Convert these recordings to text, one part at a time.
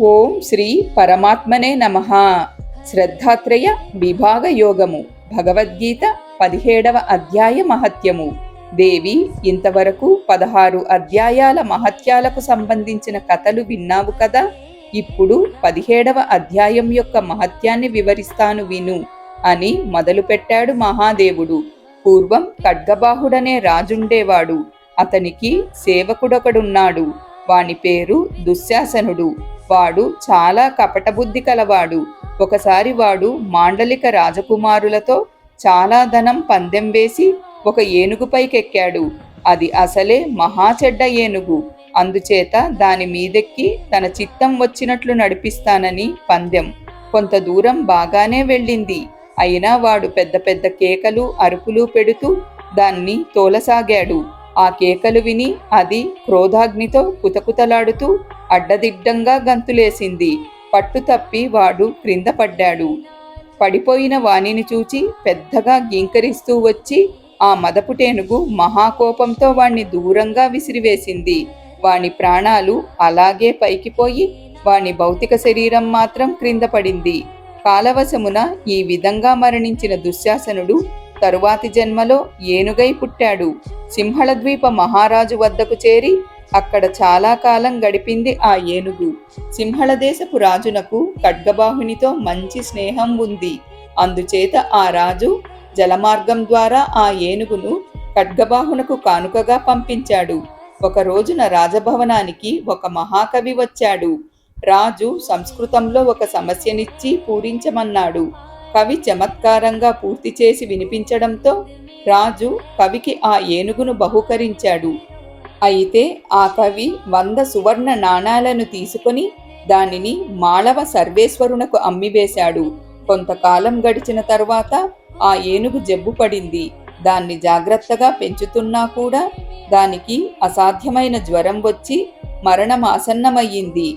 ఓం శ్రీ పరమాత్మనే నమ. శ్రద్ధాత్రయ విభాగ యోగము. భగవద్గీత పదిహేడవ అధ్యాయ మహత్యము. దేవి ఇంతవరకు పదహారు అధ్యాయాల మహత్యాలకు సంబంధించిన కథలు విన్నావు కదా? ఇప్పుడు పదిహేడవ అధ్యాయం యొక్క మహత్యాన్ని వివరిస్తాను విను అని మొదలుపెట్టాడు మహాదేవుడు. పూర్వం ఖడ్గబాహుడనే రాజుండేవాడు. అతనికి సేవకుడొకడున్నాడు. వాని పేరు దుశ్శాసనుడు. వాడు చాలా కపటబుద్ధి కలవాడు. ఒకసారి వాడు మాండలిక రాజకుమారులతో చాలా ధనం పందెం వేసి ఒక ఏనుగుపైకెక్కాడు అది అసలే మహా చెడ్డ ఏనుగు. అందుచేత దాని మీదెక్కి తన చిత్తం వచ్చినట్లు నడిపిస్తానని పందెం. కొంత దూరం బాగానే వెళ్ళింది. అయినా వాడు పెద్ద పెద్ద కేకలు అరుపులు పెడుతూ దాన్ని తోలసాగాడు. ఆ కేకలు విని అది క్రోధాగ్నితో కుతకుతలాడుతూ అడ్డదిడ్డంగా గంతులేసింది. పట్టు తప్పి వాడు క్రింద పడ్డాడు. పడిపోయిన వానిని చూచి పెద్దగా గీంకరిస్తూ వచ్చి ఆ మదపుటేనుగు మహాకోపంతో వాణ్ణి దూరంగా విసిరివేసింది. వాని ప్రాణాలు అలాగే పైకిపోయి వాని భౌతిక శరీరం మాత్రం క్రింద పడింది. కాలవశమున ఈ విధంగా మరణించిన దుశ్శాసనుడు తరువాతి జన్మలో ఏనుగై పుట్టాడు. సింహళద్వీప మహారాజు వద్దకు చేరి అక్కడ చాలా కాలం గడిపింది ఆ ఏనుగు. సింహళదేశపు రాజునకు ఖడ్గబాహునితో మంచి స్నేహం ఉంది. అందుచేత ఆ రాజు జలమార్గం ద్వారా ఆ ఏనుగును ఖడ్గబాహునకు కానుకగా పంపించాడు. ఒక రోజున రాజభవనానికి ఒక మహాకవి వచ్చాడు. రాజు సంస్కృతంలో ఒక సమస్యనిచ్చి పూరించమన్నాడు. కవి చమత్కారంగా పూర్తి చేసి వినిపించడంతో రాజు కవికి ఆ ఏనుగును బహుకరించాడు. అయితే ఆ కవి వంద సువర్ణ నాణాలను తీసుకొని దానిని మాళవ సర్వేశ్వరునకు అమ్మివేశాడు. కొంతకాలం గడిచిన తర్వాత ఆ ఏనుగు జబ్బు పడింది. దాన్ని జాగ్రత్తగా పెంచుతున్నా కూడా దానికి అసాధ్యమైన జ్వరం వచ్చి మరణం ఆసన్నమయ్యింది.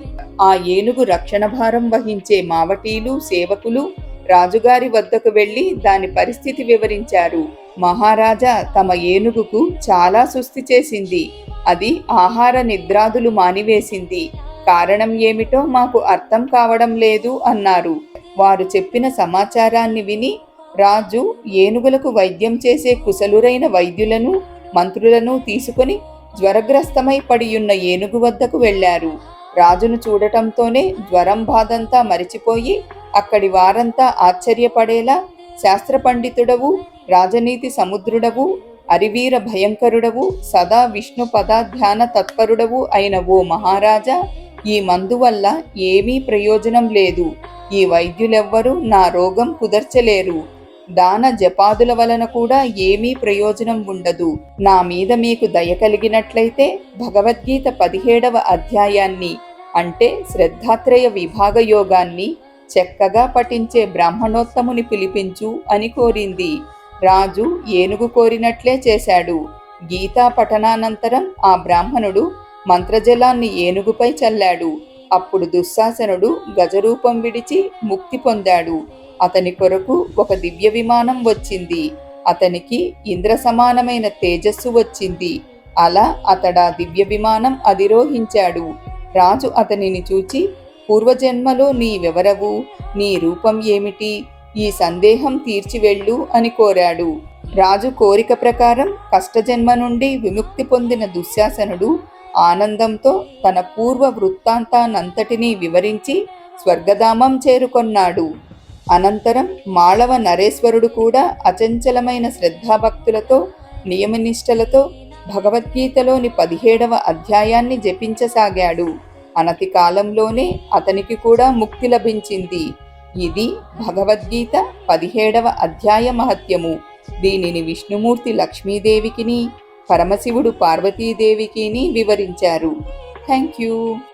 ఆ ఏనుగు రక్షణ భారం వహించే మావటీలు సేవకులు రాజుగారి వద్దకు వెళ్ళి దాని పరిస్థితి వివరించారు మహారాజా తమ ఏనుగుకు చాలా సుస్థి చేసింది. అది ఆహార నిద్రాదులు మానివేసింది. కారణం ఏమిటో మాకు అర్థం కావడం లేదు అన్నారు. వారు చెప్పిన సమాచారాన్ని విని రాజు ఏనుగులకు వైద్యం చేసే కుశలురైన వైద్యులను మంత్రులను తీసుకుని జ్వరగ్రస్తమై పడియున్న ఏనుగు వద్దకు వెళ్ళారు. రాజును చూడటంతోనే జ్వరం బాధంతా మరిచిపోయి అక్కడి వారంతా ఆశ్చర్యపడేలా శాస్త్ర పండితుడవు రాజనీతి సముద్రుడవు అరివీర భయంకరుడవు సదా విష్ణు పదాధ్యాన తత్పరుడవు అయిన ఓ మహారాజా ఈ మందు వల్ల ఏమీ ప్రయోజనం లేదు. ఈ వైద్యులెవ్వరూ నా రోగం కుదర్చలేరు. దాన జపాదుల వలన కూడా ఏమీ ప్రయోజనం ఉండదు. నా మీద మీకు దయ కలిగినట్లయితే భగవద్గీత పదిహేడవ అధ్యాయాన్ని అంటే శ్రద్ధాత్రయ విభాగ యోగాన్ని చక్కగా పఠించే బ్రాహ్మణోత్తముని పిలిపించు అని కోరింది. రాజు ఏనుగు కోరినట్లే చేశాడు. గీతా పఠనానంతరం ఆ బ్రాహ్మణుడు మంత్రజలాన్ని ఏనుగుపై చల్లాడు. అప్పుడు దుశ్శాసనుడు గజరూపం విడిచి ముక్తి పొందాడు. అతని కొరకు ఒక దివ్య విమానం వచ్చింది. అతనికి ఇంద్ర సమానమైన తేజస్సు వచ్చింది. అలా అతడా దివ్య విమానం అధిరోహించాడు. రాజు అతనిని చూచి పూర్వజన్మలో నీవెవరవు? నీ రూపం ఏమిటి? ఈ సందేహం తీర్చివెళ్ళు అని కోరాడు. రాజు కోరిక ప్రకారం కష్టజన్మ నుండి విముక్తి పొందిన దుశ్శాసనుడు ఆనందంతో తన పూర్వ వృత్తాంతానంతటినీ వివరించి స్వర్గధామం చేరుకొన్నాడు. అనంతరం మాళవ నరేశ్వరుడు కూడా అచంచలమైన శ్రద్ధాభక్తులతో నియమనిష్టలతో భగవద్గీతలోని పదిహేడవ అధ్యాయాన్ని జపించసాగాడు. అనతి కాలంలోనే అతనికి కూడా ముక్తి లభించింది. ఇది భగవద్గీత పదిహేడవ అధ్యాయ మహత్యము. దీనిని విష్ణుమూర్తి లక్ష్మీదేవికిని పరమశివుడు పార్వతీదేవికిని వివరించారు. Thank you